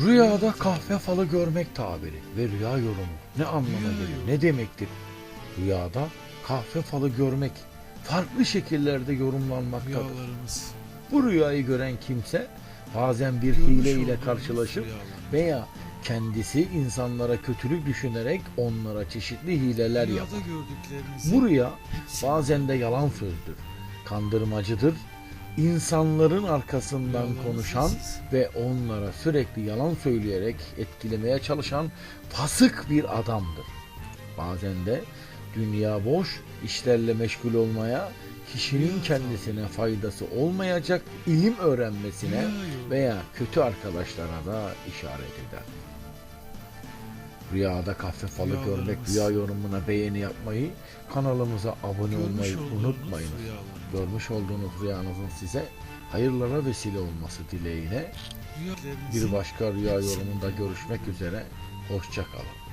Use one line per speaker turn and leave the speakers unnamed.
Rüyada kahve falı görmek tabiri ve rüya yorumu ne anlama geliyor?
yorumu.
Ne demektir? Rüyada kahve falı görmek farklı şekillerde yorumlanmaktadır.
Rüyalarımız.
Bu rüyayı gören kimse bazen bir hile ile
rüyalar.
veya kendisi insanlara kötülük düşünerek onlara çeşitli hileler yapar. Bu rüya bazen de yalan sözdür, kandırmacıdır, insanların arkasından konuşan ve onlara sürekli yalan söyleyerek etkilemeye çalışan fasık bir adamdır. Bazen de dünya boş işlerle meşgul olmaya, kişinin kendisine faydası olmayacak ilim öğrenmesine veya kötü arkadaşlara da işaret eder. Rüyada kahve falı görmek, rüya yorumuna beğeni yapmayı, kanalımıza abone
Görmüş
olmayı
olduğumuz
unutmayınız.
rüyalar.
Görmüş olduğunuz rüyanızın size hayırlara vesile olması dileğiyle bir başka rüya yorumunda görüşmek üzere. Hoşça kalın.